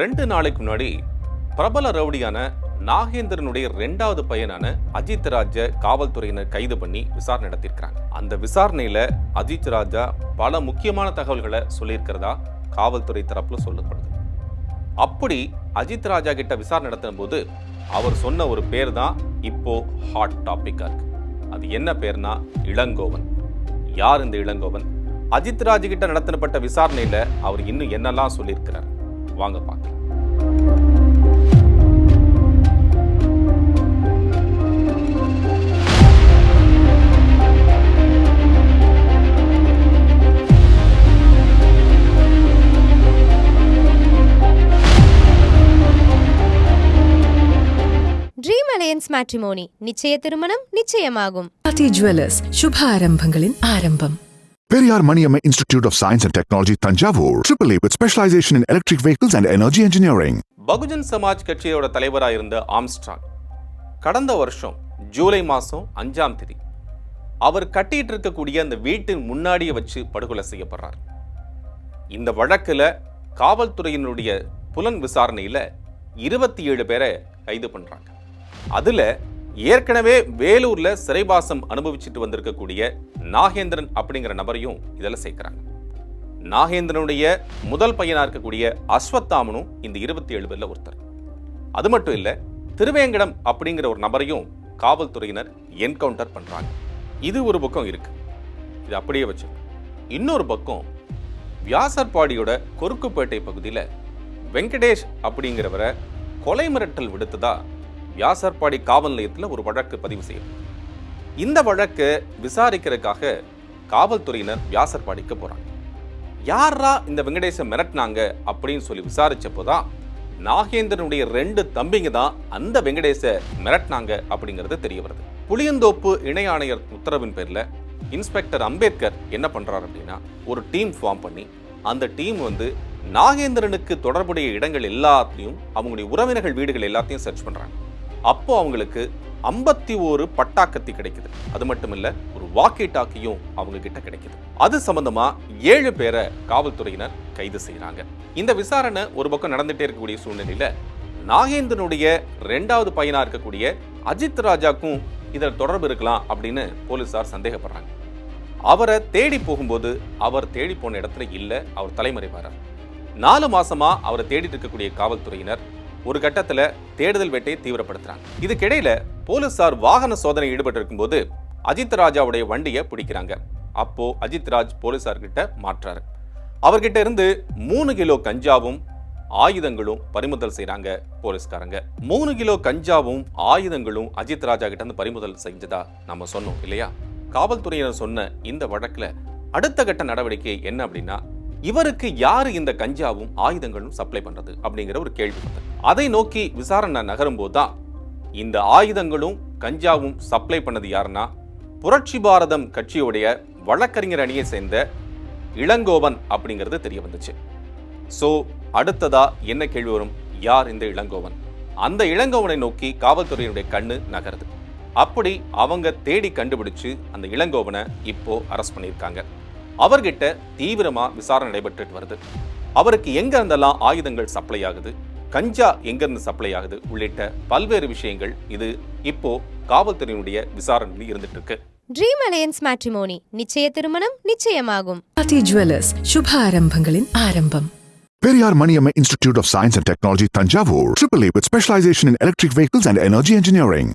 ரெண்டு நாளைக்கு முன்னாடி பிரபல ரவுடியான நாகேந்திரனுடைய ரெண்டாவது பையனான அஜித் ராஜா காவல்துறையினர் கைது பண்ணி விசாரணை நடத்தியிருக்கிறாங்க. அந்த விசாரணையில அஜித் ராஜா பல முக்கியமான தகவல்களை சொல்லியிருக்கிறதா காவல்துறை தரப்புல சொல்லப்படுது. அப்படி அஜித் ராஜா கிட்ட விசாரணை நடத்தின போது அவர் சொன்ன ஒரு பேர் தான் இப்போ ஹாட் டாபிக்கா இருக்கு. அது என்ன பேர்னா இளங்கோவன். யார் இந்த இளங்கோவன்? அஜித் ராஜ் கிட்ட நடத்தப்பட்ட விசாரணையில அவர் இன்னும் என்னெல்லாம் சொல்லியிருக்கிறார்? வாங்க பார்க்கலாம் ட்ரீம் அலையன்ஸ் மேட்ரிமோனி நிச்சய திருமணம் நிச்சயமாகும் ஜுவல்லர்ஸ் சுப ஆரம்பங்களின் ஆரம்பம் Periyar Maniammai institute of science and technology Thanjavur triple A with specialisation in electric vehicles and energy engineering Bahujan Samaj கட்சியோட தலைவராக இருந்த ஆம்ஸ்ட்ராங் கடந்த வருஷம் ஜூலை மாதம் அஞ்சாம் தேதி அவர் கட்டிட்டு இருக்கக்கூடிய அந்த வீட்டின் முன்னாடியே வச்சு படுகொலை செய்யப்படுறார். இந்த வழக்கில் காவல்துறையினுடைய புலன் விசாரணையில் இருபத்தி ஏழு பேரை கைது பண்ணுறாங்க அதில் ஏற்கனவே வேலூர்ல சிறைவாசம் அனுபவிச்சுட்டு வந்திருக்கக்கூடிய நாகேந்திரன் அப்படிங்கிற நபரையும் இதில் சேர்க்கிறாங்க. நாகேந்திரனுடைய முதல் பையனாக இருக்கக்கூடிய அஸ்வத்தாமனும் இந்த இருபத்தி ஏழு பேரில் ஒருத்தர். அது மட்டும் இல்லை திருவேங்கடம் அப்படிங்கிற ஒரு நபரையும் காவல்துறையினர் என்கவுண்டர் பண்ணுறாங்க இது ஒரு பக்கம் இருக்கு. இது அப்படியே வச்சு இன்னொரு பக்கம் வியாசர்பாடியோட கொருக்குப்பேட்டை பகுதியில் வெங்கடேஷ் அப்படிங்கிறவரை கொலை மிரட்டல் விடுத்ததா வியாசர்பாடி காவல் நிலையத்தில் ஒரு வழக்கு பதிவு செய்யும் இந்த வழக்கை விசாரிக்கிறதுக்காக காவல்துறையினர் வியாசர்பாடிக்கு போகிறாங்க யாரா இந்த வெங்கடேசை மிரட்டினாங்க அப்படின்னு சொல்லி விசாரிச்சப்போ தான் நாகேந்திரனுடைய ரெண்டு தம்பிங்க தான் அந்த வெங்கடேச மிரட்டினாங்க அப்படிங்கிறது தெரிய வருது. புளியந்தோப்பு இணை ஆணையர் உத்தரவின் பேரில் இன்ஸ்பெக்டர் அம்பேத்கர் என்ன பண்ணுறாரு அப்படின்னா ஒரு டீம் ஃபார்ம் பண்ணி அந்த டீம் வந்து நாகேந்திரனுக்கு தொடர்புடைய இடங்கள் எல்லாத்தையும் அவங்களுடைய உறவினர்கள் வீடுகள் எல்லாத்தையும் சர்ச் பண்ணுறாங்க அப்போ அவங்களுக்கு ஐம்பத்தி ஒரு பட்டாக்கத்தி கிடைக்குது. அது மட்டும் இல்ல ஒரு வாக்கி டாக்கியும் அவங்க கிட்ட கிடைக்குது. அது சம்பந்தமா ஏழு பேரை காவல்துறையினர் கைது செய்கிறாங்க இந்த விசாரணை ஒரு பக்கம் நடந்துட்டே இருக்கக்கூடிய சூழ்நிலையில நாகேந்திரனுடைய ரெண்டாவது பையனா இருக்கக்கூடிய அஜித் ராஜாக்கும் இதில் தொடர்பு இருக்கலாம் அப்படின்னு போலீசார் சந்தேகப்படுறாங்க. அவரை தேடி போகும்போது அவர் தேடி போன இடத்துல இல்லை அவர் தலைமறைவாரார். நாலு மாசமா அவரை தேடிட்டு இருக்கக்கூடிய காவல்துறையினர் ஒரு கட்டத்தில் தேடுதல் வேட்டையை தீவிரப்படுத்துறாங்க. இதுக்கிடையில் போலீசார் வாகன சோதனை ஈடுபட்டிருக்கும் போது அஜித் ராஜாவுடைய வண்டியை பிடிக்கிறாங்க. அப்போ அஜித் ராஜ் போலீசார் கிட்ட மாற்றாரு. அவர்கிட்ட இருந்து மூணு கிலோ கஞ்சாவும் ஆயுதங்களும் பறிமுதல் செய்கிறாங்க போலீஸ்காரங்க. மூணு கிலோ கஞ்சாவும் ஆயுதங்களும் அஜித் ராஜா கிட்ட இருந்து பறிமுதல் செஞ்சதா நம்ம சொன்னோம் இல்லையா? காவல்துறையினர் சொன்ன இந்த வழக்கில் அடுத்த கட்ட நடவடிக்கை என்ன அப்படின்னா இவருக்கு யாரு இந்த கஞ்சாவும் ஆயுதங்களும் சப்ளை பண்றது அப்படிங்கிற ஒரு கேள்வி அதை நோக்கி விசாரணை நகரும் போதுதான் இந்த ஆயுதங்களும் கஞ்சாவும் சப்ளை பண்ணது யாருன்னா புரட்சி பாரதம் கட்சியுடைய வழக்கறிஞர் அணியை சேர்ந்த இளங்கோவன் அப்படிங்கிறது தெரிய வந்துச்சு. ஸோ அடுத்ததா என்ன கேள்வி வரும்? யார் இந்த இளங்கோவன்? அந்த இளங்கோவனை நோக்கி காவல்துறையினுடைய கண்ணு நகருது. அப்படி அவங்க தேடி கண்டுபிடிச்சு அந்த இளங்கோவனை இப்போ அரெஸ்ட் பண்ணியிருக்காங்க. அவர்கிட்ட தீவிரமாக விசாரணை நடைபெற்றுட்டு வருது. அவருக்கு எங்க இருந்தெல்லாம் ஆயுதங்கள் சப்ளை ஆகுது? கஞ்சா எங்கேருந்து சப்ளை ஆகுது? உள்ளிட்ட பல்வேறு விஷயங்கள் இது இப்போ காவல்துறையினுடைய விசாரணையில் இருந்துட்டு இருக்கு ட்ரீம் அலையன்ஸ் மேட்ரிமோனி நிச்சய திருமணம் நிச்சயமாகும். பாட்டி ஜுவல்லர்ஸ் சுப ஆரம்பங்களின் ஆரம்பம் Periyar Maniamma Institute of Science and Technology, Tanjavur, AAA with specialization in electric vehicles and energy engineering.